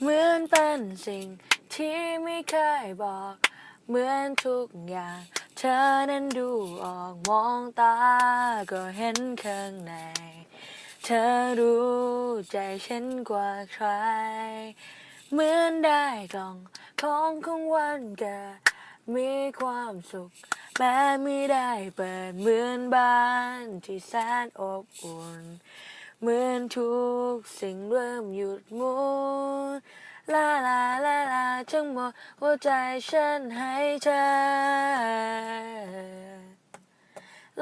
เหมือนเป็นสิ่งที่ไม่เคยบอก เหมือนทุกอย่าง เธอนั้นดูออกมองตาก็เห็นข้างใน เธอรู้ใจฉันกว่าใคร เหมือนได้กล่องของของวันเกิดมีความสุข แม้ไม่ได้เปิดเหมือนบ้านที่แสนอบอุ่น เหมือนทุกสิ่งเริ่มหยุดหมุนลาลาลาลาทั้งหมดหัวใจฉันให้เธอ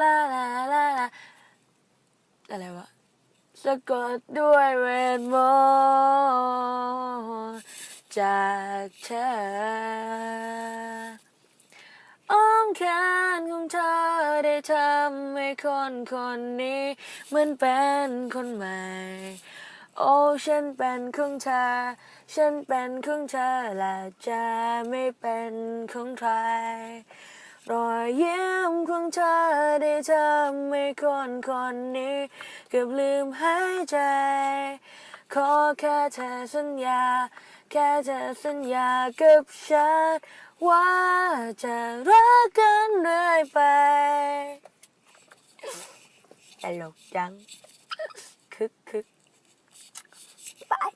ลาลาลาลาอะไรวะสะกดด้วยเวทมนต์จากเธออ้อมแขนของเธอ ได้ทำให้คนคนนี้เหมือนเป็นคนใหม่ โอ้ฉันเป็นของเธอ ฉันเป็นของเธอและจะไม่เป็นของใคร รอยยิ้มของเธอได้ทำให้คนคนนี้เกือบลืมหายใจ ขอแค่เธอสัญญา แค่เธอสัญญากับฉันว่าจะรักกันเรื่อยไป ตลกจังคึกคึกบาย